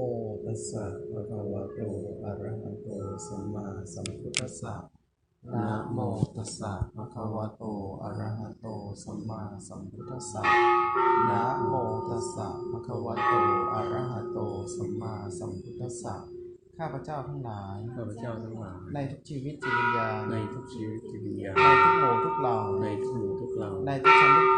โมตัสสะภะคะวะโต อะระหะโต สัมมาสัมพุทธัสสะ นะโมตัสสะภะคะวะโต อะระหะโต สัมมาสัมพุทธัสสะ นะโมตัสสะภะคะวะโต อะระหะโต สัมมาสัมพุทธัสสะ ข้าพเจ้าทั้งหลาย ข้าพเจ้าทั้งหลาย ในทุกชีวิตจิตวิญญาณในทุกชีวิตจิตวิญญาณในทุกหมู่ทุกเหล่า ในทุกหมู่ทุกเหล่า ในทุกชั้นทุก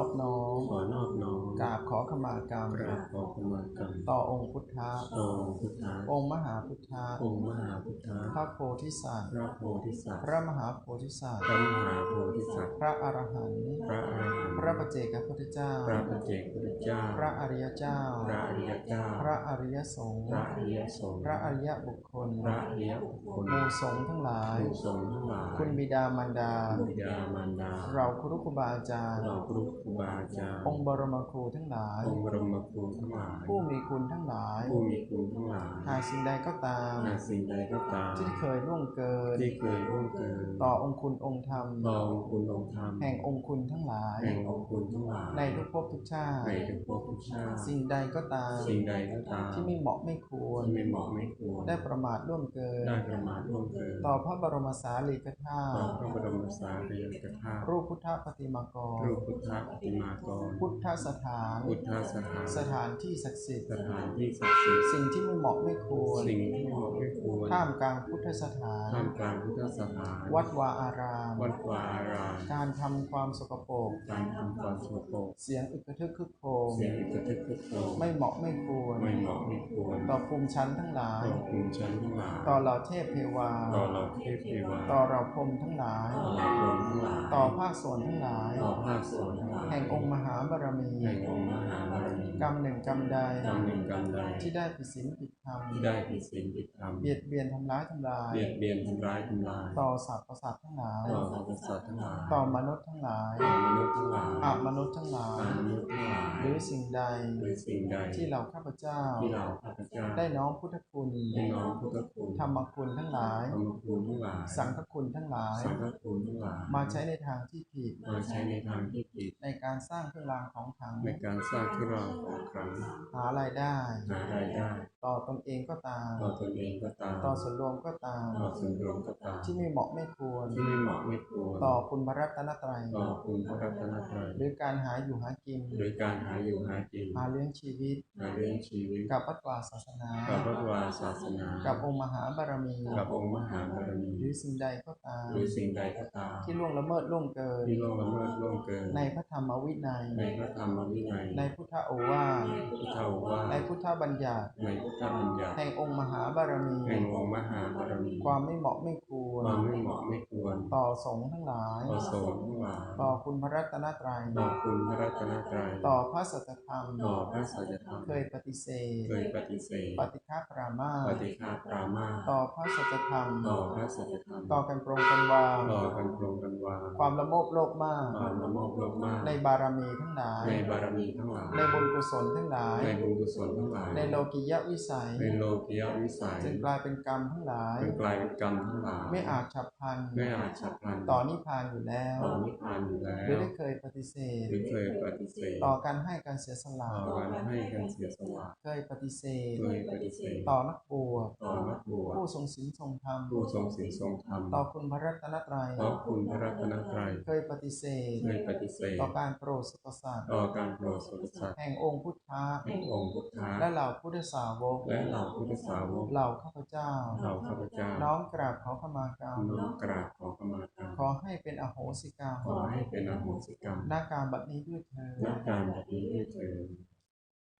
อนอบน้อมขอนอบน้อมกราบขอขมากรรมกราบขอขมากรรมต่อองค์พุทธะต่อองค์พุทธะองค์มหาพุทธะองค์มหาพุทธะพระโพธิสัตว์พระโพธิสัตว์พระมหาโพธิสัตว์พระมหาโพธิสัตว์พระอรหันต์พระอรหันต์พระปัจเจกพุทธเจ้า พระปัจเจกพุทธเจ้า พระอริยเจ้า พระอริยเจ้า พระอริยสงฆ์พระอริยสงฆ์พระอริยบุคคลพระอริยบุคคลหมู่สงฆ์ทั้งหลายผู้ทรงทั้งหลายคุณบิดามารดาคุณบิดามารดา เราครูครูบาอาจารย์เราครูครูบาอาจารย์องค์บรมครูทั้งหลาย องค์บรมครูทั้งหลาย ผู้มีคุณทั้งหลาย ผู้มีคุณทั้งหลายหากสิ่งใดก็ตามหากสิ่งใดก็ตาม ที่เคยล่วงเกิน ที่เคยร่วงเกิน ต่อองค์คุณองค์ธรรม ต่อองค์คุณองค์ธรรม แห่งองค์คุณทั้งหลาย แห่งองค์คุณทั้งหลาย ในทุกภพทุกชาติ ในทุกภพทุกชาติ สิ่งใดก็ตาม สิ่งใดก็ตาม ที่ไม่เหมาะไม่ควร ที่ไม่เหมาะไม่ควร ได้ประมาทล่วงเกิน ได้ประมาทร่วงเกิน ต่อพระบรมสารีริกธาต่อตุพระบรมสารีริกธาตุ รูปพุทธปฏิมากรรูปพุทธปฏิมากร พุทธสถาน พุทธสถาน สถานที่ศักดิ์สิทธิ์ สถานที่ศักดิ์สิทธิ์ สิ่งที่ไม่เหมาะไม่ควร สิ่งที่ไม่เหมาะไม่ควร ท่ามกลางพุทธสถาน ท่ามกลางพุทธสถาน วัดวาอาราม วัดวาอาราม การทำความสกปรก การทำความสกปรก เสียงอึกกระทึกคึกโครม เสียงอึกกระทึกคึกโครม ไม่เหมาะไม่ควร ไม่เหมาะไม่ควร ต่อภูมิชั้นทั้งหลาย ต่อภูมิชั้นทั้งหลาย ต่อเหล่าเทพเทวา ต่อเราเทพเทวา ต่อเราพรหมทั้งหลายต่อเราพรหมทั้งหลาย ต่อภาคส่วนทั้งหลายต่อภาคส่วนทั้งหลายแห่งองค์มหาบารมีแห่งองค์มหาบารมีกรรมหนึ่งกรรมใดกรรมหนึ่งกรรมใดที่ได้ผิดศีลผิดธรรมที่ได้ผิดศีลผิดธรรมเบียดเบียนทำร้ายทำลายเบียดเบียนทำร้ายทำลาย ต่อสรรพสัตว์ทั้งหลายต่อสรรพสัตว์ทั้งหลายต่อมนุษย์ทั้งหลายต่อมนุษย์ทั้งหลายอามนุษย์ทั้งหลายต่อมนุษย์ทั้งหลายหรือสิ่งใดหรือสิ่งใดที่เราข้าพเจ้าที่เราข้าพเจ้า ได้น้อมพุทธคุณได้น้อมพุทธคุณธรรมคุณทั้งหลายธรรมคุณทั้งหลายสังฆคุณทั้งหลายสังฆคุณทั้งหลายมาใช้ในทางที่ผิดมาใช้ในทางที่ผิดในการสร้างเครื่องรางของขลังในการสร้างเครื่องรางของขลังหารายได้หารายได้ ต่อตนเองก็ตาม ต่อตนเองก็ตาม ต่อส่วนรวมก็ตาม ต่อส่วนรวมก็ตาม ที่ไม่เหมาะไม่ควร ที่ไม่เหมาะไม่ควร ต่อคุณพระรัตนตรัย ต่อคุณพระรัตนตรัย หรือการหาอยู่หากิน หรือการหาอยู่หากิน หาเลี้ยงชีวิต หาเลี้ยงชีวิต กับวัดวาศาสนา กับพระวาศาสนา กับองค์มหาบารมี กับองค์มหาบารมี หรือสิ่งใดก็ตาม หรือสิ่งใดก็ตาม ที่ล่วงละเมิดล่วงเกินที่ล่วงละเมิดล่วงเกิน ในพระธรรมวินัย ในพระธรรมวินัย ในพุทธโอวาทพุทธาว่าในพุทธบัญญัติ ในพุทธบัญญัติ แห่งองค์มหาบารมี แห่งองค์มหาบารมี ความไม่เหมาะไม่ควร ความไม่เหมาะไม่ควร ต่อสงฆ์ทั้งหลาย ต่อสงฆ์ทั้งหลาย ต่อคุณพระรัตนตรัย ต่อคุณพระรัตนตรัย ต่อพระสัจธรรม ต่อพระสัจธรรม เคยปฏิเสธ เคยปฏิเสธ ปฏิฆาปรามาสปฏิฆาปรามาสต่อพระสัจธรรม ต่อพระสัจธรรม ต่อกันปรงกันวางต่อกันตรงกันวางความละโมบโลภมากความละโมบโลภมาก ในบารมีทั้งหลาย ในบารมีทั้งหลาย ในบุญกุศลทั้งหลาย ในบุญกุศลทั้งหลาย ในโลกิยะวิสัย ในโลกิยวิสัยจึงกลายเป็นกรรมทั้งหลายเป็นกลายเป็นกรรมทั้งหลาย ไม่อาจฉับพลัน ไม่อาจฉับพลัน ต่อนิพพานอยู่แล้ว ต่อนิพพานอยู่แล้หรือวได้เคยปฏิเสธหรือเคยปฏิเสธ ต่อการให้การเสียสละ ต่อการให้กันเสียสละ เคยปฏิเสธ เคยปฏิเสธ ต่อนักบวช ต่อนักบวช ผู้ทรงศีลทรงธรรม ผู้ทรงศีลทรงธรรม ต่อคุณพระรัตนตรัย ต่อคุณพระรัตนตรัยเคยปฏิเสธเคยปฏิเสธต่อการโปรดสรรพสัตว์ต่อการโปรดสรรพสัตว์แห่งองค์พุทธะแห่งองค์พุทธะและเหล่าพุทธสาวกและเหล่าพุทธสาวกเหล่าข้าพเจ้าเหล่าข้าพเจ้า น้อมกราบขอขมากรรมน้อมกราบขอขมากรรมขอให้เป็นอโหสิกรรมขอให้เป็นอโหสิกรรมหน้าการบัดนี้ด้วยเธอญนักการแบบนี้ด้วยเถิด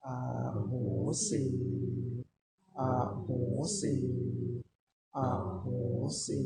อาโหสิอาโหสิอาโหสิ